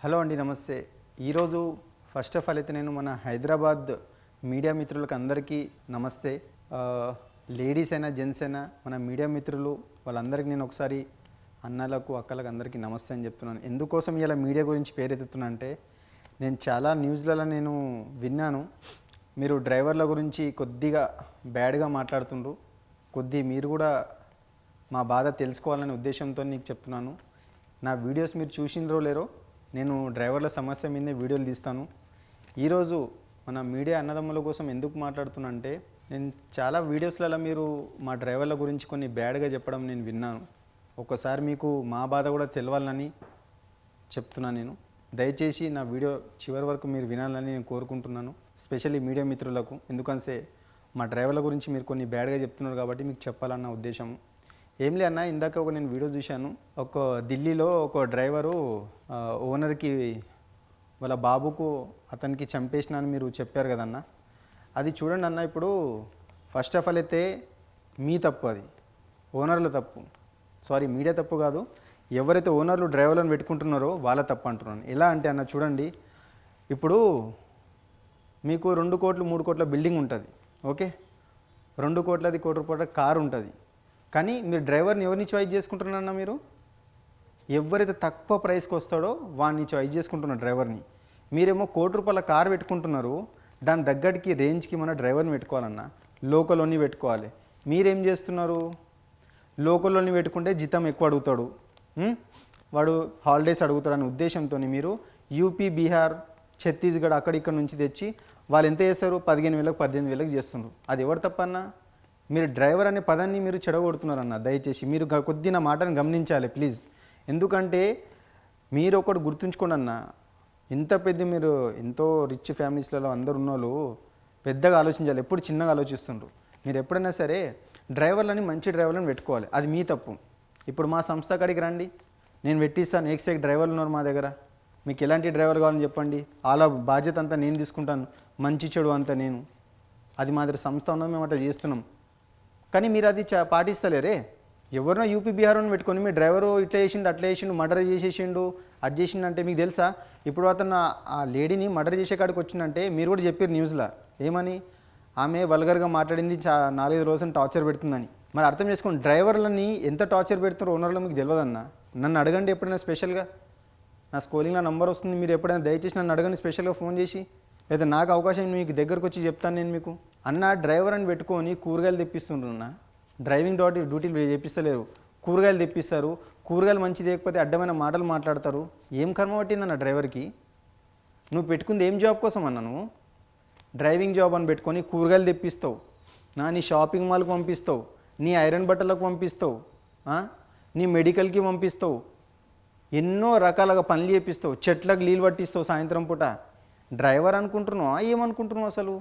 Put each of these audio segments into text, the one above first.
Hello అండి నమస్తే. ఈరోజు ఫస్ట్ ఆఫ్ ఆల్ అయితే నేను మన హైదరాబాద్ మీడియా మిత్రులకు అందరికీ నమస్తే. లేడీస్ అయినా జెంట్స్ అయినా మన మీడియా మిత్రులు వాళ్ళందరికీ నేను ఒకసారి అన్నలకు అక్కలకు అందరికీ నమస్తే అని చెప్తున్నాను. ఎందుకోసం ఇలా మీడియా గురించి పేరెత్తుతున్నా అంటే నేను చాలా న్యూస్లలో నేను విన్నాను. మీరు డ్రైవర్ల గురించి కొద్దిగా బ్యాడ్గా మాట్లాడుతుండ్రు. కొద్ది మీరు కూడా మా బాధ తెలుసుకోవాలనే ఉద్దేశంతో నీకు చెప్తున్నాను. నా వీడియోస్ మీరు చూసినరో లేరో నేను డ్రైవర్ల సమస్య మీదే వీడియోలు తీస్తాను. ఈరోజు మన మీడియా అన్నదమ్ముల కోసం ఎందుకు మాట్లాడుతున్నా అంటే నేను చాలా వీడియోస్లలో మీరు మా డ్రైవర్ల గురించి కొన్ని బ్యాడ్గా చెప్పడం నేను విన్నాను. ఒక్కసారి మీకు మా బాధ కూడా తెలవాలని చెప్తున్నాను నేను. దయచేసి నా వీడియో చివరి వరకు మీరు వినాలని నేను కోరుకుంటున్నాను స్పెషల్లీ మీడియా మిత్రులకు. ఎందుకంటే మా డ్రైవర్ల గురించి మీరు కొన్ని బ్యాడ్గా చెప్తున్నారు కాబట్టి మీకు చెప్పాలన్న ఉద్దేశం ఏం లే అన్న ఇందాక ఒక నేను వీడియో చూశాను. ఒక ఢిల్లీలో ఒక డ్రైవరు ఓనర్కి వాళ్ళ బాబుకు అతనికి చంపేసిన అని మీరు చెప్పారు కదన్న అది చూడండి అన్న ఇప్పుడు ఫస్ట్ ఆఫ్ ఆల్ అయితే మీ తప్పు అది. ఓనర్ల తప్పు. సారీ మీడియా తప్పు కాదు. ఎవరైతే ఓనర్లు డ్రైవర్లను పెట్టుకుంటున్నారో వాళ్ళ తప్పు అంటున్నాను. ఎలా అంటే అన్న చూడండి. ఇప్పుడు మీకు రెండు కోట్లు మూడు కోట్ల బిల్డింగ్ ఉంటుంది. ఓకే? రెండు కోట్లది కోటి రూపాయల కారు ఉంటుంది. కానీ మీరు డ్రైవర్ని ఎవరిని చాయిస్ చేసుకుంటున్నారన్న మీరు? ఎవరైతే తక్కువ ప్రైస్కి వస్తాడో వాడిని చాయిస్ చేసుకుంటున్నారు డ్రైవర్ని. మీరేమో కోటి రూపాయల కారు పెట్టుకుంటున్నారు. దాని దగ్గరికి రేంజ్కి మన డ్రైవర్ని పెట్టుకోవాలన్న లోకల్లోని పెట్టుకోవాలి. మీరేం చేస్తున్నారు? లోకల్లోని పెట్టుకుంటే జీతం ఎక్కువ అడుగుతాడు. వాడు హాలిడేస్ అడుగుతాడనే ఉద్దేశంతో మీరు యూపీ బీహార్ ఛత్తీస్గఢ్ అక్కడిక్కడ నుంచి తెచ్చి వాళ్ళు ఎంత చేస్తారు? పదిహేను వేలకు పద్దెనిమిది వేలకు చేస్తున్నారు. అది ఎవరు తప్పన్నా? మీరు డ్రైవర్ అనే పదాన్ని మీరు చెడగొడుతున్నారన్న దయచేసి మీరు కొద్ది నా మాటను గమనించాలి ప్లీజ్. ఎందుకంటే మీరు ఒకటి గుర్తుంచుకోండి అన్న ఇంత పెద్ద మీరు ఎంతో రిచ్ ఫ్యామిలీస్లలో అందరు ఉన్నోళ్ళు పెద్దగా ఆలోచించాలి ఎప్పుడు చిన్నగా ఆలోచిస్తుండ్రు. మీరు ఎప్పుడైనా సరే డ్రైవర్లని మంచి డ్రైవర్లను పెట్టుకోవాలి. అది మీ తప్పు. ఇప్పుడు మా సంస్థ కాడికి రండి. నేను పెట్టిస్తాను ఏక్సేక్ డ్రైవర్లు ఉన్నారు మా దగ్గర. మీకు ఎలాంటి డ్రైవర్ కావాలని చెప్పండి. అలా బాధ్యత అంతా నేను తీసుకుంటాను. మంచి చెడు అంతా నేను. అది మా దగ్గర సంస్థ ఉన్నది మేము అట్లా చేస్తున్నాం. కానీ మీరు అది చా పాటిస్తలేరే? ఎవరినో యూపీ బీహార్ని పెట్టుకొని మీ డ్రైవరు ఇట్లా చేసిండు అట్లా చేసిండు మర్డర్ చేసేసిండు అది చేసిండు అంటే మీకు తెలుసా? ఇప్పుడు అతను ఆ- లేడీని మర్డర్ చేసే కాడికి వచ్చిందంటే మీరు కూడా చెప్పారు న్యూస్లో. ఏమని? ఆమె వల్గర్గా మాట్లాడింది చా నాలుగైదు రోజులు టార్చర్ పెడుతుందని. మరి అర్థం చేసుకోండి డ్రైవర్లని ఎంత టార్చర్ పెడుతున్నారో ఓనర్లో మీకు తెలియదన్న నన్ను అడగండి ఎప్పుడైనా స్పెషల్గా. నా స్కూలింగ్లో నంబర్ వస్తుంది మీరు ఎప్పుడైనా దయచేసి నన్ను అడగండి స్పెషల్గా ఫోన్ చేసి. లేదా నాకు అవకాశం మీకు దగ్గరకు వచ్చి చెప్తాను నేను మీకు? అన్న డ్రైవర్ అని పెట్టుకొని కూరగాయలు తెప్పిస్తుంటున్నా డ్రైవింగ్ డ్యూటీ డ్యూటీలు చేపిస్తలేరు. కూరగాయలు తెప్పిస్తారు. కూరగాయలు మంచి లేకపోతే అడ్డమైన మాటలు మాట్లాడతారు. ఏం కర్మ పట్టిందన్న డ్రైవర్కి? నువ్వు పెట్టుకుంది ఏం జాబ్ కోసం అన్న నువ్వు? డ్రైవింగ్ జాబ్ అని పెట్టుకొని కూరగాయలు తెప్పిస్తావు. నా నీ షాపింగ్ మాల్కి పంపిస్తావు. నీ ఐరన్ బట్టలకు పంపిస్తావు. నీ మెడికల్కి పంపిస్తావు. ఎన్నో రకాలుగా పనులు చేపిస్తావు. చెట్లకు నీళ్ళు పట్టిస్తావు సాయంత్రం పూట. డ్రైవర్ అనుకుంటున్నావా? ఏమనుకుంటున్నావు అసలు?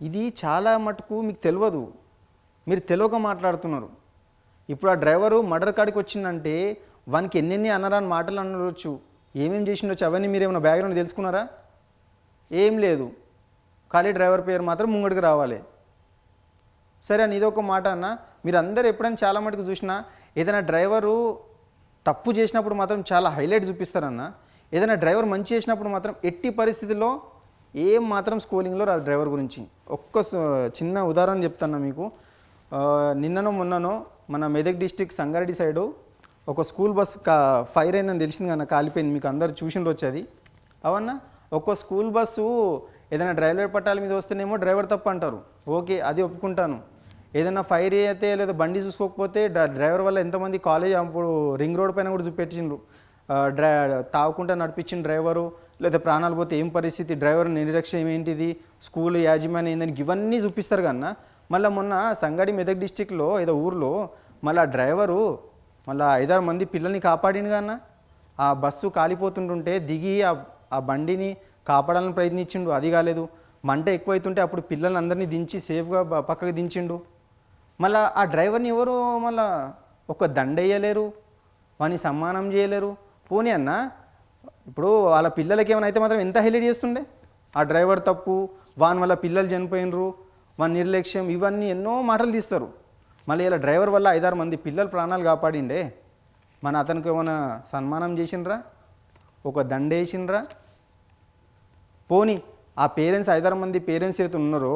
ఇది చాలా మటుకు మీకు తెలియదు మీరు తెలియక మాట్లాడుతున్నారు. ఇప్పుడు ఆ డ్రైవరు మర్డర్ కాడికి వచ్చిందంటే వానికి ఎన్నెన్ని అనరాని మాటలు అనవచ్చు. ఏమేమి చేసిండొచ్చు? అవన్నీ మీరు ఏమైనా బ్యాక్గ్రౌండ్ తెలుసుకున్నారా? ఏం లేదు. ఖాళీ డ్రైవర్ పేరు మాత్రం ముంగడికి రావాలి. సరే అని ఇదొక మాట అన్న మీరు అందరు ఎప్పుడైనా చాలా మటుకు చూసినా ఏదైనా డ్రైవరు తప్పు చేసినప్పుడు మాత్రం చాలా హైలైట్ చూపిస్తారన్నా ఏదైనా డ్రైవర్ మంచి చేసినప్పుడు మాత్రం ఎట్టి పరిస్థితిలో ఏం మాత్రం స్కూలింగ్లో రాదు డ్రైవర్ గురించి. ఒక్క చిన్న ఉదాహరణ చెప్తాను మీకు. నిన్ననో మొన్ననో మన మెదక్ డిస్టిక్ సంగారెడ్డి సైడు ఒక స్కూల్ బస్ కా ఫైర్ అయిందని తెలిసింది కన్నా కాలిపోయింది. మీకు అందరు చూసిండొచ్చు అది. అవన్నా ఒక్కో స్కూల్ బస్సు ఏదైనా డ్రైవర్ పట్టాల మీద వస్తేనేమో డ్రైవర్ తప్ప అంటారు. ఓకే అది ఒప్పుకుంటాను. ఏదైనా ఫైర్ అయితే లేదా బండి చూసుకోకపోతే డ్రైవర్ వల్ల ఎంతమంది కాలేజ్ అప్పుడు రింగ్ రోడ్ పైన కూడా చూపెట్టిండ్రు. డ్రై తాగుకుంటా నడిపించిన డ్రైవరు లేదా ప్రాణాలు పోతే ఏం పరిస్థితి? డ్రైవర్ నిరక్షణ ఏంటిది? స్కూల్ యాజమాన్యం ఏందని ఇవన్నీ చూపిస్తారు కన్నా మళ్ళీ మొన్న సంగాడి మెదక్ డిస్టిక్లో ఏదో ఊర్లో మళ్ళీ ఆ డ్రైవరు మళ్ళీ ఐదారు మంది పిల్లల్ని కాపాడిండు కన్నా ఆ బస్సు కాలిపోతుంటుంటే దిగి ఆ ఆ బండిని కాపాడాలని ప్రయత్నించిండు. అది కాలేదు. మంట ఎక్కువైతుంటే అప్పుడు పిల్లల్ని అందరినీ దించి సేఫ్గా పక్కకు దించిండు. మళ్ళీ ఆ డ్రైవర్ని ఎవరు మళ్ళీ ఒక దండ వేయలేరు వాని సమ్మానం చేయలేరు. పోనీ అన్న ఇప్పుడు వాళ్ళ పిల్లలకి ఏమైనా అయితే మాత్రం ఎంత హైలైట్ చేస్తుండే? ఆ డ్రైవర్ తప్పు వాని వల్ల పిల్లలు చనిపోయినరు వాని నిర్లక్ష్యం ఇవన్నీ ఎన్నో మాటలు తీస్తారు. మళ్ళీ ఇలా డ్రైవర్ వల్ల ఐదారు మంది పిల్లలు ప్రాణాలు కాపాడిండే. మన అతనికి ఏమైనా సన్మానం చేసిండ్రా? ఒక దండేసిండ్రా పోనీ ఆ పేరెంట్స్ ఐదారు మంది పేరెంట్స్ అయితే ఉన్నారో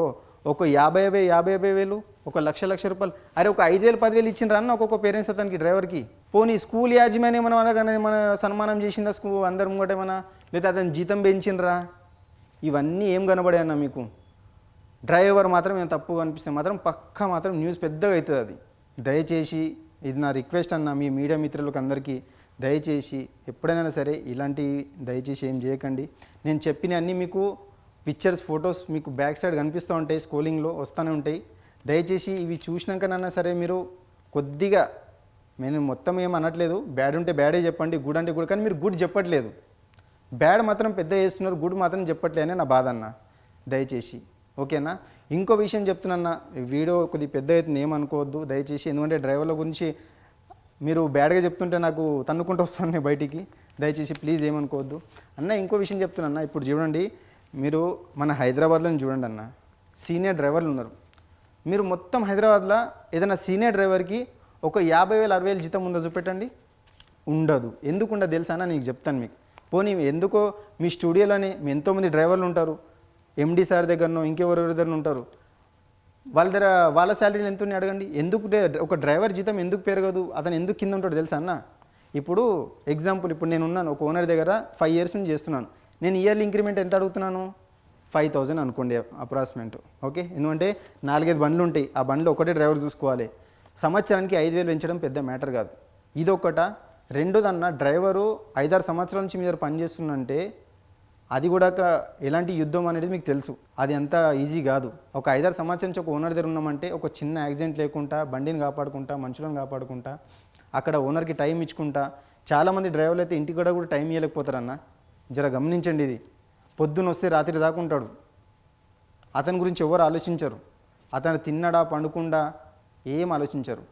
ఒక యాభై యాభై యాభై యాభై వేలు ఒక లక్ష లక్ష రూపాయలు అరే ఒక ఐదు వేలు పదివేలు ఇచ్చిండ్రా అన్న ఒక్కొక్క పేరెంట్స్ అతనికి డ్రైవర్కి? పోనీ స్కూల్ యాజమాన్యం ఏమైనా అనగానే మన సన్మానం చేసిందా స్కూల్ అందరం కూడా ఏమన్నా లేదా అతని జీతం పెంచిండ్రా? ఇవన్నీ ఏం కనబడే అన్న మీకు? డ్రైవర్ మాత్రం ఏం తప్పు అనిపిస్తే మాత్రం పక్క మాత్రం న్యూస్ పెద్దగా అవుతుంది అది. దయచేసి ఇది నా రిక్వెస్ట్ అన్న మీ మీడియా మిత్రులకు అందరికీ. దయచేసి ఎప్పుడైనా సరే ఇలాంటివి దయచేసి ఏం చేయకండి. నేను చెప్పిన అన్నీ మీకు పిక్చర్స్ ఫొటోస్ మీకు బ్యాక్ సైడ్ కనిపిస్తూ ఉంటాయి. స్కూలింగ్లో వస్తూనే ఉంటాయి. దయచేసి ఇవి చూసినాకనన్నా సరే మీరు కొద్దిగా నేను మొత్తం ఏం అనట్లేదు. బ్యాడ్ ఉంటే బ్యాడే చెప్పండి గుడ్ అంటే గుడ్ కానీ మీరు గుడ్ చెప్పట్లేదు. బ్యాడ్ మాత్రం పెద్ద చేస్తున్నారు గుడ్ మాత్రం చెప్పట్లేనే నా బాధ అన్న. దయచేసి. ఓకేనా? ఇంకో విషయం చెప్తున్నా వీడియో కొద్దిగా పెద్ద అవుతుంది ఏమనుకోవద్దు దయచేసి ఎందుకంటే డ్రైవర్ల గురించి మీరు బ్యాడ్గా చెప్తుంటే నాకు తన్నుకుంటూ వస్తాను బయటికి. దయచేసి ప్లీజ్ ఏమనుకోవద్దు అన్న ఇంకో విషయం చెప్తున్నా ఇప్పుడు చూడండి మీరు మన హైదరాబాద్లోని చూడండి అన్న. సీనియర్ డ్రైవర్లు ఉన్నారు. మీరు మొత్తం హైదరాబాద్లో ఏదైనా సీనియర్ డ్రైవర్కి ఒక యాభై వేలు అరవై వేలు జీతం ఉందో చూపెట్టండి. ఉండదు. ఎందుకు తెలుసానా తెలుసా నీకు చెప్తాను మీకు. పోనీ ఎందుకో మీ స్టూడియోలోనే మీ ఎంతోమంది డ్రైవర్లు ఉంటారు. ఎండి సార్ దగ్గరనో ఇంకెవరెవరి దగ్గర ఉంటారు. వాళ్ళ దగ్గర వాళ్ళ శాలరీలు ఎంత ఉన్నాయి అడగండి. ఎందుకు ఒక డ్రైవర్ జీతం ఎందుకు పెరగదు? అతను ఎందుకు కింద ఉంటాడు తెలుసా అన్న? ఇప్పుడు ఎగ్జాంపుల్ ఇప్పుడు నేను ఉన్నాను. ఒక ఓనర్ దగ్గర ఫైవ్ ఇయర్స్ నుంచి చేస్తున్నాను. నేను ఇయర్లీ ఇంక్రిమెంట్ ఎంత అడుగుతున్నాను? ఫైవ్ థౌజండ్ అనుకోండి అప్రాక్సిమేట్. ఓకే? ఎందుకంటే నాలుగైదు బండ్లు ఉంటాయి. ఆ బండ్లు ఒకటే డ్రైవర్ చూసుకోవాలి. సంవత్సరానికి ఐదు వేలు పెంచడం పెద్ద మ్యాటర్ కాదు. ఇదొకట రెండోదన్న డ్రైవరు ఐదారు సంవత్సరాల నుంచి మీ దగ్గర పనిచేస్తుందంటే అది కూడా ఎలాంటి యుద్ధం అనేది మీకు తెలుసు. అది అంత ఈజీ కాదు. ఒక ఐదారు సంవత్సరం నుంచి ఒక ఓనర్ దగ్గర ఉన్నామంటే ఒక చిన్న యాక్సిడెంట్ లేకుండా బండిని కాపాడుకుంటా మనుషులను కాపాడుకుంటా అక్కడ ఓనర్కి టైం ఇచ్చుకుంటా చాలామంది డ్రైవర్లు అయితే ఇంటికి కూడా కూడా టైం ఇవ్వలేకపోతారన్న జర గమనించండి ఇది. పొద్దున వస్తే రాత్రి దాకా ఉంటాడు. అతని గురించి ఎవరు ఆలోచించరు. అతను తిన్నడా పండుకుండా ఏం ఆలోచించరు.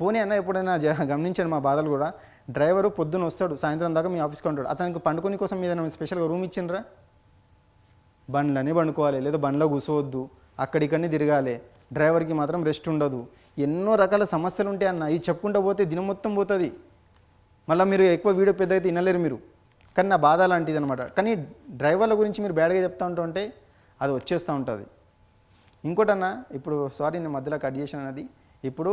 పోనీ అన్న ఎప్పుడైనా జ- గమనించండి మా బాధలు కూడా. డ్రైవరు పొద్దున వస్తాడు సాయంత్రం దాకా మీ ఆఫీస్కి ఉంటాడు. అతనికి పండుకొని కోసం మీద స్పెషల్గా రూమ్ ఇచ్చిండ్రా? బండ్లనే పండుకోవాలి లేదా బండ్లో కూర్చోవద్దు అక్కడిక్కడనే తిరగాలి. డ్రైవర్కి మాత్రం రెస్ట్ ఉండదు. ఎన్నో రకాల సమస్యలు ఉంటాయి అన్న. ఇది చెప్పుకుంటూ పోతే దినం మొత్తం పోతుంది. మళ్ళీ మీరు ఎక్కువ వీడియో పెద్ద అయితే వినలేరు మీరు. కానీ నా బాధ లాంటిది అనమాట కానీ డ్రైవర్ల గురించి మీరు బ్యాడ్గా చెప్తా ఉంటుంటే అది వచ్చేస్తూ ఉంటుంది. ఇంకోటన్నా ఇప్పుడు సారీ నేను మధ్యలో కట్ చేశాను అన్నది. ఇప్పుడు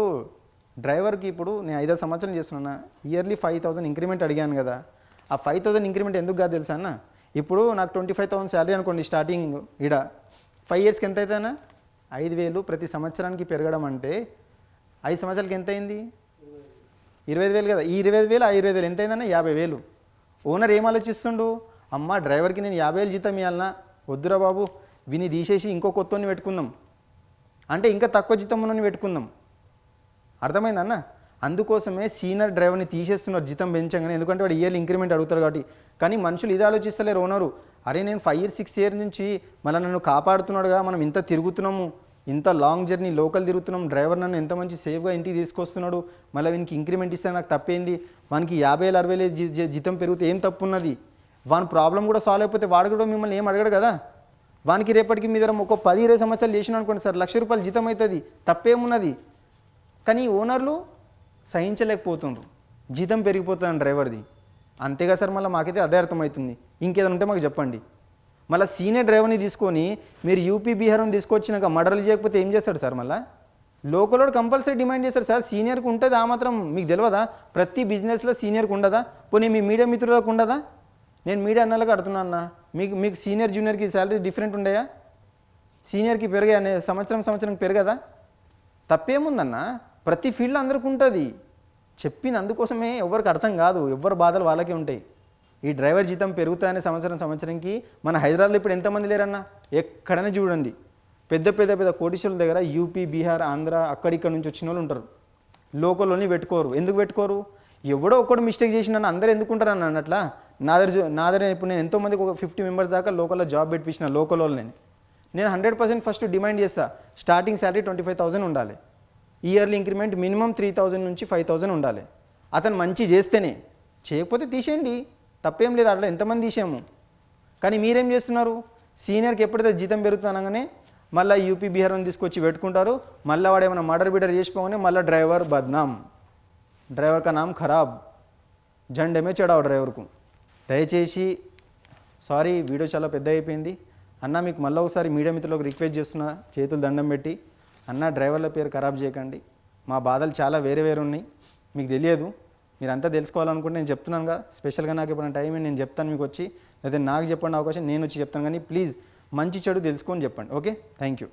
డ్రైవర్కి ఇప్పుడు నేను ఐదో సంవత్సరం చేస్తున్నా ఇయర్లీ ఫైవ్ థౌసండ్ ఇంక్రిమెంట్ అడిగాను కదా. ఆ ఫైవ్ థౌసండ్ ఇంక్రిమెంట్ ఎందుకు కాదు తెలుసా అన్న? ఇప్పుడు నాకు ట్వంటీ ఫైవ్ థౌసండ్ శాలరీ అనుకోండి స్టార్టింగ్ ఈడ. ఫైవ్ ఇయర్స్కి ఎంత అవుతుందన్నా ఐదు వేలు ప్రతి సంవత్సరానికి పెరగడం అంటే ఐదు సంవత్సరాలకి ఎంత అయింది? ఇరవై ఐదు వేలు కదా. ఈ ఇరవై ఐదు వేలు ఆ ఇరవై ఐదు వేలు ఎంత అయిందన్న యాభై వేలు. ఓనర్ ఏం ఆలోచిస్తుండు? అమ్మ డ్రైవర్కి నేను యాభై వేలు జీతం ఇవ్వాలన్నా వద్దురా బాబు విని తీసేసి ఇంకో కొత్తని పెట్టుకుందాం. అంటే ఇంకా తక్కువ జీతం ఉన్నని పెట్టుకుందాం. అర్థమైందన్న అందుకోసమే సీనియర్ డ్రైవర్ని తీసేస్తున్నారు జీతం పెంచగానే. ఎందుకంటే వాడు ఇయర్లీ ఇంక్రిమెంట్ అడుగుతారు కాబట్టి. కానీ మనుషులు ఇది ఆలోచిస్తలేరు ఓనరు అరే నేను ఫైవ్ ఇయర్ సిక్స్ ఇయర్ నుంచి మళ్ళీ నన్ను కాపాడుతున్నాడుగా మనం ఇంత తిరుగుతున్నాము ఇంత లాంగ్ జర్నీ లోకల్ తిరుగుతున్నాం డ్రైవర్ నన్ను ఎంత మంచి సేఫ్గా ఇంటికి తీసుకొస్తున్నాడు మళ్ళీ వీనికి ఇంక్రిమెంట్ ఇస్తే నాకు తప్పేంది? వానికి యాభై వేలు అరవై వేలు జీ- జీతం పెరిగితే ఏం తప్పు ఉన్నది వాని ప్రాబ్లం కూడా సాల్వ్ అయిపోతే వాడు కూడా మిమ్మల్ని ఏం అడగడు కదా? వానికి రేపటికి మీ దగ్గర ఒక పది ఇరవై సంవత్సరాలు చేసిన అనుకోండి సార్ లక్ష రూపాయలు జీతం అవుతుంది తప్పేమున్నది? కానీ ఓనర్లు సహించలేకపోతుండ్రు. జీతం పెరిగిపోతుంది డ్రైవర్ది. అంతేగా సార్ మళ్ళీ మాకైతే అదే అర్థమవుతుంది. ఇంకేదైనా ఉంటే మాకు చెప్పండి. మళ్ళీ సీనియర్ డ్రైవర్ని తీసుకొని మీరు యూపీ బీహార్ని తీసుకొచ్చినాక మర్డర్లు చేయకపోతే ఏం చేస్తాడు సార్ మళ్ళీ? లోకల్ కంపల్సరీ డిమాండ్ చేస్తాడు సార్. సీనియర్కి ఉంటుంది ఆ మాత్రం మీకు తెలియదా ప్రతి బిజినెస్లో సీనియర్కి ఉండదా? పోనీ మీ మీడియా మిత్రులకు ఉండదా? నేను మీడియా అన్నలకు అడుగుతున్నా మీకు మీకు సీనియర్ జూనియర్కి శాలరీ డిఫరెంట్ ఉండయా? సీనియర్కి పెరిగా అనే సంవత్సరం సంవత్సరం పెరగదా? తప్పేముందన్నా? ప్రతి ఫీల్డ్లో అందరికి ఉంటుంది. చెప్పింది అందుకోసమే ఎవరికి అర్థం కాదు. ఎవరి బాధలు వాళ్ళకే ఉంటాయి. ఈ డ్రైవర్ జీతం పెరుగుతాయనే సంవత్సరం సంవత్సరంకి మన హైదరాబాద్లో ఇప్పుడు ఎంతమంది లేరన్నా? ఎక్కడైనా చూడండి. పెద్ద పెద్ద పెద్ద కోటీశ్వరుల దగ్గర యూపీ బీహార్ ఆంధ్ర అక్కడిక్కడ నుంచి వచ్చిన వాళ్ళు ఉంటారు. లోకల్లోని పెట్టుకోరు. ఎందుకు పెట్టుకోరు? ఎవడో ఒక్కడు మిస్టేక్ చేసినా అందరూ ఎందుకుంటారు అన్న అన్నట్లా? నా దగ్గర నా దగ్గర ఇప్పుడు నేను ఎంతోమందికి ఒక ఫిఫ్టీ మెంబర్స్ దాకా లోకల్లో జాబ్ పెట్టించిన లోకల్ వాళ్ళని నేను హండ్రెడ్ పర్సెంట్ ఫస్ట్ డిమాండ్ చేస్తా. Starting salary twenty five thousand ఉండాలి. Yearly increment minimum three thousand నుంచి ఫైవ్ థౌజండ్ ఉండాలి. అతను మంచి చేస్తేనే. చేయకపోతే తీసేయండి. తప్పేం లేదు అట్లా ఎంతమంది తీసాము కానీ మీరేం చేస్తున్నారు? సీనియర్కి ఎప్పుడైతే జీతం పెరుగుతానగానే మళ్ళీ యూపీ బీహార్ని తీసుకొచ్చి పెట్టుకుంటారు. మళ్ళీ వాడు ఏమైనా మర్డర్ బిడర్ చేసిపోగానే మళ్ళీ డ్రైవర్ బద్నాం. డ్రైవర్ కా నామ్ ఖరాబ్. జండమే చెడావు డ్రైవర్కు. దయచేసి సారీ వీడియో చాలా పెద్ద అయిపోయింది. అన్న మీకు మళ్ళీ ఒకసారి మీడియా మిత్రులకు రిక్వెస్ట్ చేస్తున్నా చేతులు దండం పెట్టి. అన్న డ్రైవర్ల పేరు ఖరాబ్ చేయకండి. మా బాధలు చాలా వేరే వేరే ఉన్నాయి. మీకు తెలియదు. మీరంతా తెలుసుకోవాలనుకుంటే నేను చెప్తున్నానుగా. స్పెషల్గా నాకు ఇప్పుడు టైం నేను చెప్తాను మీకు వచ్చి. లేదా నాకు చెప్పండి అవకాశం నేను వచ్చి చెప్తాను. కానీ ప్లీజ్ మంచి చెడు తెలుసుకొని చెప్పండి. Okay thank you